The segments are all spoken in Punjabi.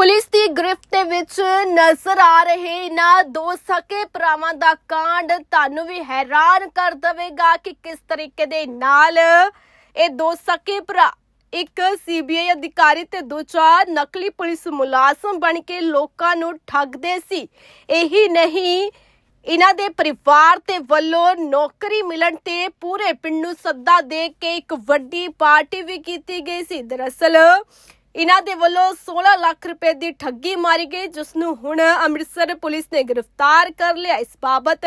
ਪੁਲਿਸ ਦੀ ਗ੍ਰਿਫਤ ਦੇ ਵਿੱਚ ਨਜ਼ਰ ਆ ਰਹੇ ਇਹਨਾਂ ਦੋ ਸਕੇ ਭਰਾਵਾਂ ਦਾ ਕਾਂਡ ਤੁਹਾਨੂੰ ਵੀ ਹੈਰਾਨ ਕਰ ਦੇਵੇਗਾ ਕਿ ਕਿਸ ਤਰੀਕੇ ਦੇ ਨਾਲ ਇਹ ਦੋ ਸਕੇ ਭਰਾ, ਇੱਕ ਸੀਬੀਆਈ ਅਧਿਕਾਰੀ ਤੇ ਦੂਜਾ ਨਕਲੀ ਪੁਲਿਸ ਮੁਲਾਜ਼ਮ ਬਣ ਕੇ ਲੋਕਾਂ ਨੂੰ ਠੱਗਦੇ ਸੀ। ਇਹੀ ਨਹੀਂ, ਇਹਨਾਂ ਦੇ ਪਰਿਵਾਰ ਤੇ ਵੱਲੋਂ ਨੌਕਰੀ ਮਿਲਣ ਤੇ ਪੂਰੇ ਪਿੰਡ ਨੂੰ ਸੱਦਾ ਦੇ ਕੇ ਇੱਕ ਵੱਡੀ ਪਾਰਟੀ ਵੀ ਕੀਤੀ ਗਈ ਸੀ। ਦਰਅਸਲ ਇਹਨਾਂ ਦੇ ਵੱਲੋਂ 16 ਲੱਖ ਰੁਪਏ ਦੀ ਠੱਗੀ ਮਾਰੀ ਗਈ ਜਿਸ ਨੂੰ ਹੁਣ ਅੰਮ੍ਰਿਤਸਰ ਪੁਲਿਸ ਨੇ ਗ੍ਰਿਫਤਾਰ ਕਰ ਲਿਆ। ਇਸ ਬਾਬਤ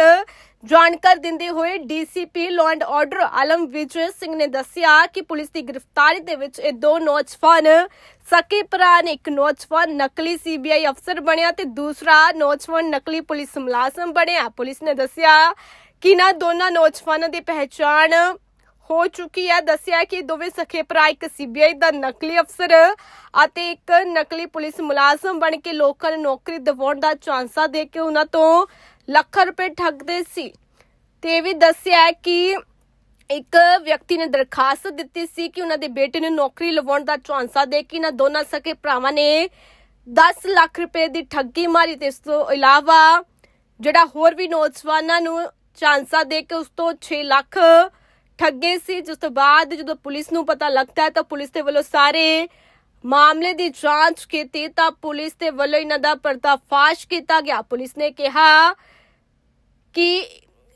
ਜਾਣਕਾਰੀ ਦਿੰਦੇ ਹੋਏ DCP law and order Alam Vijay Singh ਨੇ ਦੱਸਿਆ ਕਿ ਪੁਲਿਸ ਦੀ ਗ੍ਰਿਫਤਾਰੀ ਦੇ ਵਿੱਚ ਇਹ ਦੋ ਨੌਜਵਾਨ, ਸਕੇ ਭਰਾ ਨੇ ਇੱਕ ਨੌਜਵਾਨ ਨਕਲੀ ਸੀਬੀਆਈ ਅਫਸਰ ਬਣਿਆ ਤੇ ਦੂਸਰਾ ਨੌਜਵਾਨ ਨਕਲੀ ਪੁਲਿਸ ਮੁਲਾਜ਼ਮ ਬਣਿਆ। ਪੁਲਿਸ ਨੇ ਦੱਸਿਆ ਕਿ ਇਹਨਾਂ ਦੋਨਾਂ ਨੌਜਵਾਨਾਂ ਦੀ ਪਹਿਚਾਣ ਹੋ ਚੁੱਕੀ ਹੈ। ਦੱਸਿਆ ਕਿ ਦੋਵੇਂ ਸਖੇ ਭਰਾ ਇੱਕ ਸੀਬੀਆਈ ਦਾ ਨਕਲੀ ਅਫਸਰ ਅਤੇ ਇੱਕ ਨਕਲੀ ਪੁਲਿਸ ਮੁਲਾਜ਼ਮ ਬਣ ਕੇ ਲੋਕਾਂ ਨੂੰ ਨੌਕਰੀ ਦਿਵਾਉਣ ਦਾ ਚਾਂਸਾ ਦੇ ਕੇ ਉਹਨਾਂ ਤੋਂ ਲੱਖਾਂ ਰੁਪਏ ਠੱਗਦੇ ਸੀ। ਤੇ ਵੀ ਦੱਸਿਆ ਕਿ ਇੱਕ ਵਿਅਕਤੀ ਨੇ ਦਰਖਾਸਤ ਦਿੱਤੀ ਸੀ ਕਿ ਉਹਨਾਂ ਦੇ ਬੇਟੇ ਨੂੰ ਨੌਕਰੀ ਲਵਾਉਣ ਦਾ ਚਾਂਸਾ ਦੇ ਕੇ ਇਹਨਾਂ ਦੋਨਾਂ ਸਕੇ ਭਰਾਵਾਂ ਨੇ 10 ਲੱਖ ਰੁਪਏ ਦੀ ਠੱਗੀ ਮਾਰੀ ਤੇ ਇਸ ਤੋਂ ਇਲਾਵਾ ਜਿਹੜਾ ਹੋਰ ਵੀ ਨੌਜਵਾਨਾਂ ਨੂੰ ਚਾਂਸਾ ਦੇ ਕੇ ਉਸ ਤੋਂ 6 ਲੱਖ ਠੱਗੇ ਸੀ। ਜਿਸ ਤੋਂ ਬਾਅਦ ਜਦੋਂ ਪੁਲਿਸ ਨੂੰ ਪਤਾ ਲੱਗਦਾ ਹੈ ਤਾਂ ਪੁਲਿਸ ਦੇ ਵੱਲੋਂ ਸਾਰੇ ਮਾਮਲੇ ਦੀ ਜਾਂਚ ਕੀਤੀ ਤਾਂ ਪੁਲਿਸ ਦੇ ਵੱਲੋਂ ਇਹਨਾਂ ਦਾ ਪਰਦਾਫਾਸ਼ ਕੀਤਾ ਗਿਆ। ਪੁਲਿਸ ਨੇ ਕਿਹਾ ਕਿ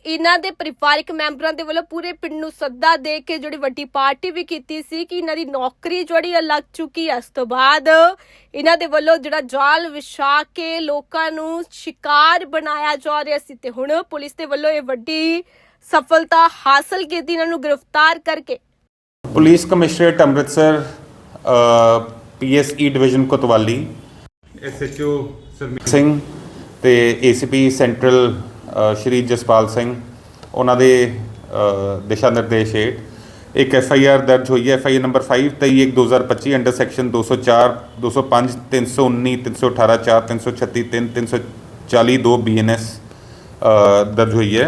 ਇਹਨਾਂ ਦੇ ਪਰਿਵਾਰਕ ਮੈਂਬਰਾਂ ਦੇ ਵੱਲੋਂ ਪੂਰੇ ਪਿੰਡ ਨੂੰ ਸੱਦਾ ਦੇ ਕੇ ਜਿਹੜੀ ਵੱਡੀ ਪਾਰਟੀ ਵੀ ਕੀਤੀ ਸੀ ਕਿ ਇਹਨਾਂ ਦੀ ਨੌਕਰੀ ਜਿਹੜੀ ਲੱਗ ਚੁੱਕੀ ਹੈ ਇਸ ਤੋਂ ਬਾਅਦ ਇਹਨਾਂ ਦੇ ਵੱਲੋਂ ਜਿਹੜਾ ਜਾਲ ਵਿਛਾ ਕੇ ਲੋਕਾਂ ਨੂੰ ਸ਼ਿਕਾਰ ਬਣਾਇਆ ਜਾ ਰਿਹਾ ਸੀ ਤੇ ਹੁਣ ਪੁਲਿਸ ਦੇ ਵੱਲੋਂ ਇਹ ਵੱਡੀ ਸਫਲਤਾ ਹਾਸਲ ਕੀਤੀ ਇਹਨਾਂ ਨੂੰ ਗ੍ਰਿਫਤਾਰ ਕਰਕੇ। Police commissionerate Amritsar PSE division Kotwali SHO Sarmeet Singh ਤੇ ਏਸੀਪੀ ਸੈਂਟਰਲ ਸ਼੍ਰੀ ਜਸਪਾਲ ਸਿੰਘ ਉਹਨਾਂ ਦੇ ਦਿਸ਼ਾ ਨਿਰਦੇਸ਼ ਹੇਠ। ਇੱਕ ਐਫ ਆਈ ਆਰ ਦਰਜ ਹੋਈ ਹੈ F I R number 5 23 2025 under section 204 205 319 318 4 336 3 340 2 BNS ਦਰਜ ਹੋਈ ਹੈ।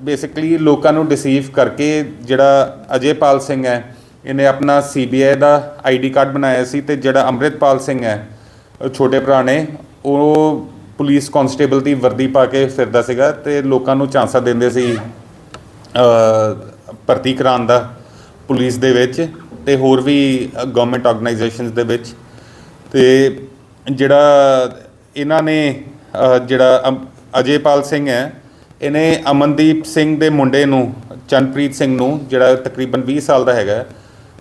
ਬੇਸਿਕਲੀ ਲੋਕਾਂ ਨੂੰ ਡਿਸੀਵ ਕਰਕੇ ਜਿਹੜਾ ਅਜੇਪਾਲ ਸਿੰਘ ਹੈ, ਇਹਨੇ ਆਪਣਾ ਸੀਬੀਆਈ ਦਾ ਆਈਡੀ ਕਾਰਡ ਬਣਾਇਆ ਸੀ ਤੇ ਜਿਹੜਾ ਅੰਮ੍ਰਿਤਪਾਲ ਸਿੰਘ ਹੈ, ਛੋਟੇ ਭਰਾ ਨੇ, ਉਹ ਪੁਲਿਸ ਕਨਸਟੇਬਲ ਦੀ ਵਰਦੀ ਪਾ ਕੇ ਫਿਰਦਾ ਸੀਗਾ ਤੇ ਲੋਕਾਂ ਨੂੰ ਚਾਂਸਾ ਦਿੰਦੇ ਸੀ ਭਰਤੀ ਕਰਾਉਣ ਦਾ ਪੁਲਿਸ ਦੇ ਵਿੱਚ ਤੇ ਹੋਰ ਵੀ ਗਵਰਨਮੈਂਟ ਆਰਗੇਨਾਈਜੇਸ਼ਨਸ ਦੇ ਵਿੱਚ ਤੇ ਜਿਹੜਾ ਇਹਨਾਂ ਨੇ ਜਿਹੜਾ ਅਮ- ਅਜੇਪਾਲ ਸਿੰਘ ਹੈ ਇਹਨੇ ਅਮਨਦੀਪ ਸਿੰਘ ਦੇ ਮੁੰਡੇ ਨੂੰ, ਚੰਨਪ੍ਰੀਤ ਸਿੰਘ ਨੂੰ, ਜਿਹੜਾ ਤਕਰੀਬਨ 20 ਸਾਲ ਦਾ ਹੈਗਾ,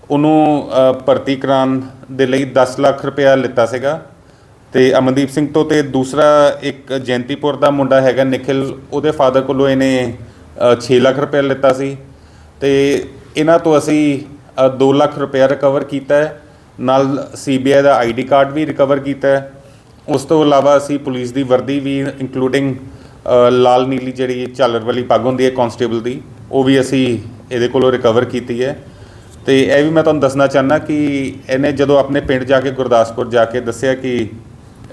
ਉਹਨੂੰ ਭਰਤੀ ਕਰਾਉਣ ਦੇ ਲਈ 10 ਲੱਖ ਰੁਪਇਆ ਲਿੱਤਾ ਸੀਗਾ। ਤੇ ਅਮਨਦੀਪ ਸਿੰਘ ਤੋਂ ਤੇ ਦੂਸਰਾ ਇੱਕ ਜੈਂਤੀਪੁਰ ਦਾ ਮੁੰਡਾ ਹੈਗਾ ਨikhil, ਉਹਦੇ ਫਾਦਰ ਕੋਲੋਂ ਇਹਨੇ 6 ਲੱਖ ਰੁਪਇਆ ਲਿੱਤਾ ਸੀ। ਤੇ ਇਹਨਾਂ ਤੋਂ ਅਸੀਂ 2 ਲੱਖ ਰੁਪਇਆ ਰਿਕਵਰ ਕੀਤਾ ਹੈ। ਨਾਲ ਸੀਬੀਆਈ ਦਾ ਆਈਡੀ ਕਾਰਡ ਵੀ ਰਿਕਵਰ ਕੀਤਾ ਹੈ। ਉਸ ਤੋਂ ਇਲਾਵਾ ਅਸੀਂ ਪੁਲਿਸ ਦੀ ਵਰਦੀ ਵੀ ਇਨਕਲੂਡਿੰਗ ਲਾਲ ਨੀਲੀ ਜਿਹੜੀ ਝਾਲਰ ਵਾਲੀ ਪੱਗ ਹੁੰਦੀ ਹੈ ਕਾਂਸਟੇਬਲ ਦੀ, ਉਹ ਵੀ ਅਸੀਂ ਇਹਦੇ ਕੋਲੋਂ ਰਿਕਵਰ ਕੀਤੀ ਹੈ। ਤੇ ਇਹ ਵੀ ਮੈਂ ਤੁਹਾਨੂੰ ਦੱਸਣਾ ਚਾਹਨਾ ਕਿ ਇਹਨੇ ਜਦੋਂ ਆਪਣੇ ਪਿੰਡ ਜਾ ਕੇ ਗੁਰਦਾਸਪੁਰ ਜਾ ਕੇ ਦੱਸਿਆ ਕਿ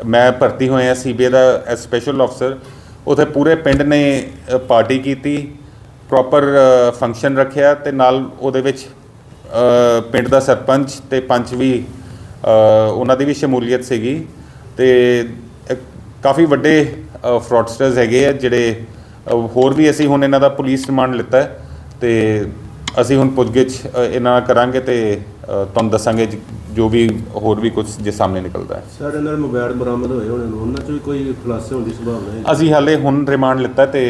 ਮੈਂ ਭਰਤੀ ਹੋਇਆ ਸੀਬੀਆਈ ਦਾ ਸਪੈਸ਼ਲ ਅਫਸਰ ਉਥੇ ਪੂਰੇ ਪਿੰਡ ਨੇ ਪਾਰਟੀ ਕੀਤੀ ਪ੍ਰੋਪਰ ਫੰਕਸ਼ਨ ਰੱਖਿਆ ਤੇ ਨਾਲ ਉਹਦੇ ਵਿੱਚ ਪਿੰਡ ਦਾ ਸਰਪੰਚ ਤੇ ਪੰਚ ਵੀ ਉਹਨਾਂ ਦੀ ਵੀ ਸ਼ਮੂਲੀਅਤ ਸੀਗੀ। ਤੇ ਕਾਫੀ ਵੱਡੇ ਫਰਾਡਸਟਰਸ ਹੈਗੇ ਆ ਜਿਹੜੇ ਹੋਰ ਵੀ ਅਸੀਂ ਹੁਣ ਇਹਨਾਂ ਦਾ ਪੁਲਿਸ ਰਿਮਾਂਡ ਲਿੱਤਾ ਹੈ ਤੇ ਅਸੀਂ ਹੁਣ ਪੁੱਛਗਿੱਛ ਅ, ਇਹਨਾਂ ਨਾਲ ਕਰਾਂਗੇ ਤੇ ਅ, ਤੁਹਾਨੂੰ ਦੱਸਾਂਗੇ ਜ- ਜੋ ਵੀ ਹੋਰ ਵੀ ਕੁਝ ਜੇ ਸਾਹਮਣੇ ਨਿਕਲਦਾ ਹੈ। ਸਰ ਇਹਨਾਂ ਦੇ ਮੋਬਾਈਲ ਬਰਾਮਦ ਹੋਏ ਹੋਣੇ ਨੇ ਉਹਨਾਂ ਚੋਂ ਵੀ ਕੋਈ ਖੁਲਾਸੇ ਹੋਣ ਦੀ ਸੰਭਾਵਨਾ ਹੈ? ਅਸੀਂ ਹਾਲੇ ਹੁਣ ਰਿਮਾਂਡ ਲਿੱਤਾ ਤੇ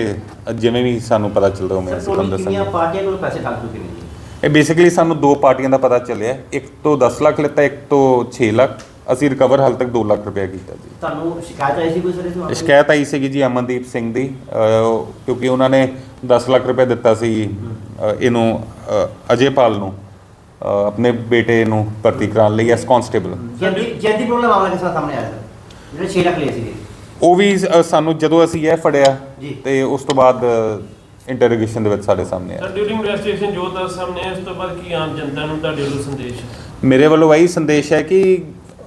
ਜਿਵੇਂ ਵੀ ਸਾਨੂੰ ਪਤਾ ਚੱਲਦਾ ਉਵੇਂ ਅਸੀਂ ਤੁਹਾਨੂੰ ਟੋਟਲ ਕਿੰਨੀਆਂ ਦੱਸਾਂਗੇ ਪਾਰਟੀਆਂ ਕੋਲ ਪੈਸੇ ਠੱਗ ਚੁੱਕੇ ਨੇ ਜੀ? ਇਹ ਬੇਸਿਕਲੀ ਸਾਨੂੰ ਦੋ ਪਾਰਟੀਆਂ ਦਾ ਪਤਾ ਚੱਲਿਆ ਇੱਕ ਤੋਂ 10 ਲੱਖ ਲਿੱਤਾ ਇੱਕ ਤੋਂ 6 ਲੱਖ। ਅਸੀਂ ਰਿਕਵਰ ਹਾਲ ਤੱਕ 2 ਲੱਖ ਰੁਪਏ ਕੀਤਾ ਜੀ ਤੁਹਾਨੂੰ ਸ਼ਿਕਾਇਤ ਆਈ ਸੀ ਕੋਈ ਸਰ ਇਸ ਮਾਮਲੇ? ਸ਼ਿਕਾਇਤ ਆਈ ਸੀਗੀ ਜੀ ਅਮਨਦੀਪ ਸਿੰਘ ਦੀ ਅਹ, ਕਿਉਂਕਿ ਉਹਨਾਂ ਨੇ 10 ਲੱਖ ਰੁਪਏ ਦਿੱਤਾ ਸੀ ਅਹ, ਇਹਨੂੰ ਅਹ, ਅਜੇਪਾਲ ਨੂੰ ਅਹ, ਆਪਣੇ ਬੇਟੇ ਨੂੰ ਭਰਤੀ ਕਰਾਉਣ ਲਈ ਐਸ ਕਾਂਸਟੇਬਲ ਜੈਦੀ ਜੈਦੀ ਪ੍ਰੋਬਲਮ ਮਾਮਲਾ ਕਿਸ ਤਰ੍ਹਾਂ ਸਾਹਮਣੇ ਆਇਆ ਸਰ ਜਿਹੜੇ 6 ਲੱਖ ਲਏ ਸੀਗੇ ਉਹ ਵੀ ਸਾਨੂੰ ਜਦੋਂ ਅਸੀਂ ਇਹ ਫੜਿਆ ਜੀ। ਤੇ ਉਸ ਤੋਂ ਬਾਅਦ ਇੰਟਰੋਗੇਸ਼ਨ ਦੇ ਵਿੱਚ ਸਾਡੇ ਸਾਹਮਣੇ ਆਇਆ ਸਰ ਡਿਊਰਿੰਗ ਇਨਵੈਸਟੀਗੇਸ਼ਨ ਜੋ ਤਾਂ ਸਾਹਮਣੇ ਆਇਆ, ਉਸ ਤੋਂ ਬਾਅਦ ਕੀ ਆਮ ਜਨਤਾ ਨੂੰ ਤੁਹਾਡੇ ਵੱਲੋਂ ਸੰਦੇਸ਼ ਮੇਰੇ ਵੱਲੋਂ ਇਹੀ ਸੰਦੇਸ਼ ਹੈ ਕਿ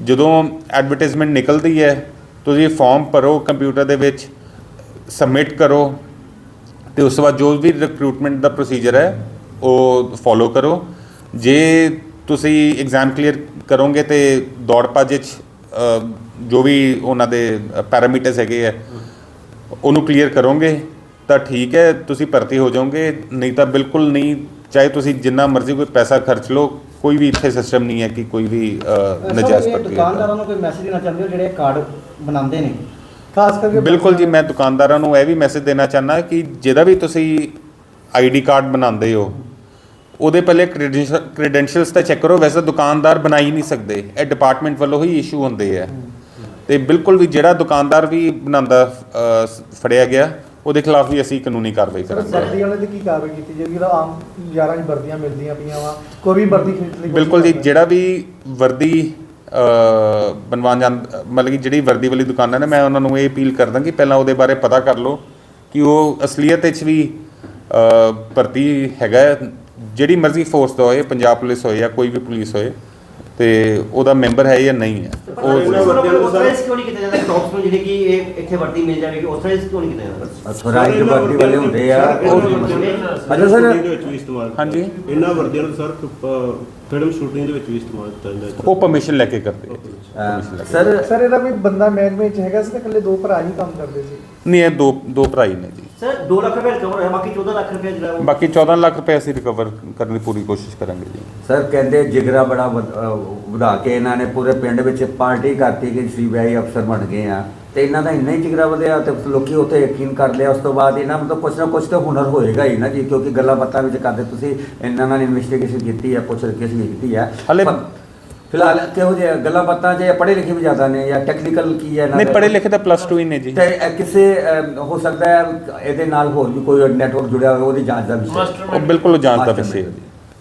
ਜਦੋਂ ਐਡਵਰਟਾਈਜ਼ਮੈਂਟ ਨਿਕਲਦੀ ਹੈ, ਤੁਸੀਂ ਫਾਰਮ ਭਰੋ ਕੰਪਿਊਟਰ ਦੇ ਵਿੱਚ ਸਬਮਿਟ ਕਰੋ, ਤੇ ਉਸ ਤੋਂ ਬਾਅਦ ਜੋ ਵੀ ਰਿਕਰੂਟਮੈਂਟ ਦਾ ਪ੍ਰੋਸੀਜਰ ਹੈ, ਉਹ ਫੋਲੋ ਕਰੋ। ਜੇ ਤੁਸੀਂ ਐਗਜ਼ਾਮ ਕਲੀਅਰ ਕਰੋਗੇ ਤੇ ਦੌੜ ਭੱਜ ਵਿੱਚ ਜੋ ਵੀ ਉਹਨਾਂ ਦੇ ਪੈਰਾਮੀਟਰਸ ਹੈਗੇ ਆ ਉਹਨੂੰ ਕਲੀਅਰ ਕਰੋਗੇ, ਤਾਂ ਠੀਕ ਹੈ, ਤੁਸੀਂ ਭਰਤੀ ਹੋ ਜਾਓਗੇ, ਨਹੀਂ ਤਾਂ ਬਿਲਕੁਲ ਨਹੀਂ ਚਾਹੇ ਤੁਸੀਂ ਜਿੰਨਾ ਮਰਜ਼ੀ ਕੋਈ ਪੈਸਾ ਖਰਚ ਲਓ ਕੋਈ ਵੀ ਇੱਥੇ ਸਿਸਟਮ ਨਹੀਂ ਹੈ ਕਿ ਕੋਈ ਵੀ ਅ, ਨਜਾਇਜ਼ ਇਹ ਭਰਤੀ ਦੁਕਾਨਦਾਰਾਂ ਨੂੰ ਕੋਈ ਮੈਸੇਜ ਦੇਣਾ ਚਾਹੁੰਦੇ ਹੋ ਜਿਹੜੇ ਕਾਰਡ ਬਣਾਉਂਦੇ ਨੇ? ਖਾਸ ਕਰਕੇ ਬਿਲਕੁਲ ਜੀ ਮੈਂ ਦੁਕਾਨਦਾਰਾਂ ਨੂੰ ਇਹ ਵੀ ਮੈਸੇਜ ਦੇਣਾ ਚਾਹੁੰਦਾ ਕਿ ਜਿਹਦਾ ਵੀ ਤੁਸੀਂ ਆਈਡੀ ਕਾਰਡ ਬਣਾਉਂਦੇ ਹੋ ਉਹਦੇ ਪਹਿਲੇ ਕ੍ਰੈਡੈਂਸ਼ੀਅਲਸ ਤਾਂ ਚੈੱਕ ਕਰੋ। ਵੈਸੇ ਦੁਕਾਨਦਾਰ ਬਣਾ ਹੀ ਨਹੀਂ ਸਕਦੇ। ਇਹ ਡਿਪਾਰਟਮੈਂਟ ਵੱਲੋਂ ਹੀ ਇਸ਼ੂ ਹੁੰਦੇ ਆ। ਤੇ ਬਿਲਕੁਲ ਵੀ ਜਿਹੜਾ ਦੁਕਾਨਦਾਰ ਵੀ ਬਣਾਉਂਦਾ ਅ, ਫੜਿਆ ਗਿਆ ਉਹਦੇ ਖਿਲਾਫ ਵੀ ਅਸੀਂ ਕਾਨੂੰਨੀ ਕਾਰਵਾਈ ਕਰਾਂਗੇ ਵਰਦੀ ਵਾਲੇ ਦੀ ਕੀ ਕਾਰਵਾਈ ਕੀਤੀ ਜਾਏਗੀ ਜਿਹੜਾ ਆਮ ਯਾਰਾਂ ਦੀ ਵਰਦੀਆਂ ਮਿਲਦੀਆਂ ਪਈਆਂ ਵਾ ਕੋਈ ਵੀ ਵਰਦੀ ਖਰੀਦ ਲਈ ਬਿਲਕੁਲ ਜੀ ਜਿਹੜਾ ਵੀ ਵਰਦੀ ਬਣਵਾਉਣ ਜਾਂ ਮਤਲਬ ਕਿ ਜਿਹੜੀ ਵਰਦੀ ਵਾਲੀ ਦੁਕਾਨਾਂ ਨੇ ਮੈਂ ਉਹਨਾਂ ਨੂੰ ਇਹ ਅਪੀਲ ਕਰਦਾ ਕਿ ਪਹਿਲਾਂ ਉਹਦੇ ਬਾਰੇ ਪਤਾ ਕਰ ਲਓ ਕਿ ਉਹ ਅਸਲੀਅਤ ਵਿੱਚ ਵੀ ਭਰਤੀ ਹੈਗਾ। ਜਿਹੜੀ ਮਰਜ਼ੀ ਫੋਰਸ ਦਾ ਹੋਏ ਪੰਜਾਬ ਪੁਲਿਸ ਹੋਏ ਜਾਂ ਕੋਈ ਵੀ ਪੁਲਿਸ ਹੋਏ ਤੇ ਉਹਦਾ ਮੈਂਬਰ ਹੈ ਜਾਂ ਨਹੀਂ ਹੈ? ਉਹ ਆਥੋਰਾਈਜ਼ ਕਿਉਂ ਨਹੀਂ ਕੀਤਾ ਜਾਂਦਾ? ਟੌਪਸ ਨੂੰ ਜਿਹੜੇ ਕਿ ਇਹ ਇੱਥੇ ਵਰਦੀ ਮਿਲ ਜਾਵੇਗੀ ਆਥੋਰਾਈਜ਼ ਕਿਉਂ ਨਹੀਂ ਕੀਤਾ ਜਾਂਦਾ? ਅਥੋਰਾਈਜ਼ ਵਰਦੀ ਵਾਲੇ ਹੁੰਦੇ ਆ। ਉਹ ਅੱਛਾ ਸਰ ਸ਼ੂਟਿੰਗ ਦੇ ਵਿੱਚ ਵੀ ਇਸਤੇਮਾਲ ਹਾਂਜੀ। ਇਹਨਾਂ ਵਰਦੀਆਂ ਨੂੰ ਸਰ ਫਿਲਮ ਸ਼ੂਟਿੰਗ ਦੇ ਵਿੱਚ ਵੀ ਇਸਤੇਮਾਲ ਕੀਤਾ ਜਾਂਦਾ ਹੈ ਉਹ ਪਰਮਿਸ਼ਨ ਲੈ ਕੇ ਕਰਦੇ ਆ। ਸਰ ਸਰ ਇਹਦਾ ਵੀ ਬੰਦਾ ਮਹਿਕਮੇ ਚ ਹੈਗਾ ਸੀ ਤੇ ਇਕੱਲੇ ਦੋ ਭਰਾ ਹੀ ਕੰਮ ਕਰਦੇ ਸੀ? ਨਹੀਂ ਇਹ ਦੋ ਦੋ ਭਰਾ ਹੀ ਨੇ ਜੀ। ਸਰ 2 ਲੱਖ ਰੁਪਏ ਰਿਕਵਰ ਹੋਇਆ ਬਾਕੀ 14 ਲੱਖ ਰੁਪਏ ਜਿਹੜਾ ਉਹ ਬਾਕੀ 14 ਲੱਖ ਰੁਪਏ ਅਸੀਂ ਰਿਕਵਰ ਕਰਨ ਦੀ ਪੂਰੀ ਕੋਸ਼ਿਸ਼ ਕਰਾਂਗੇ ਜੀ। ਸਰ ਕਹਿੰਦੇ ਜਿਗਰਾ ਬੜਾ ਵਧ- ਅਹ, ਵਧਾ ਕੇ ਇਹਨਾਂ ਨੇ ਪੂਰੇ ਪਿੰਡ ਵਿੱਚ ਪਾਰਟੀ ਕਰਤੀ ਕਿ ਸੀਬੀਆਈ ਅਫਸਰ ਬਣ ਗਏ ਆ। ਤੇ ਇਹਨਾਂ ਦਾ ਇੰਨਾ ਹੀ ਜਿਗਰਾ ਵਧਿਆ ਤੇ ਲੋਕੀ ਉੱਥੇ ਯਕੀਨ ਕਰ ਲਿਆ ਉਸ ਤੋਂ ਬਾਅਦ ਇਹਨਾਂ ਮਤਲਬ ਕੁਛ ਨਾ ਕੁਛ ਤਾਂ ਹੁਨਰ ਹੋਏਗਾ ਹੀ ਨਾ ਜੀ ਕਿਉਂਕਿ ਗੱਲਾਂ ਬਾਤਾਂ ਵਿੱਚ ਕਰਦੇ ਤੁਸੀਂ ਇਹਨਾਂ ਨਾਲ ਇਨਵੈਸਟੀਗੇਸ਼ਨ ਕੀਤੀ ਹੈ ਪੁੱਛ ਰਿਕੇਸ਼ ਵੀ ਕੀਤੀ ਹੈ ਹਾਲੇ- ਫਿਲਹਾਲ ਕਿਹੋ ਜਿਹੇ ਗੱਲਾਂ ਬਾਤਾਂ ਜੇ ਪੜ੍ਹੇ ਲਿਖੇ ਵੀ ਜ਼ਿਆਦਾ ਨੇ ਜਾਂ ਟੈਕਨੀਕਲ ਕੀ ਹੈ ਇਹਨਾਂ ਨਹੀਂ ਦਾ? ਪੜ੍ਹੇ ਲਿਖੇ ਤਾਂ ਪਲੱਸ 2 ਹੀ ਨੇ ਜੀ ਤੇ ਕਿਸੇ ਹੋ ਸਕਦਾ ਹੈ ਇਹਦੇ ਨਾਲ ਹੋਰ ਵੀ ਕੋਈ ਨੈਟਵਰਕ ਜੁੜਿਆ ਹੋਵੇ ਉਹਦੀ ਜਾਂਚ ਦਾ ਵਿਸ਼ਾ ਹੈ। ਬਿਲਕੁਲ ਜਾਣਦਾ Mastermind ਵਿਸ਼ੇ ਦੀ।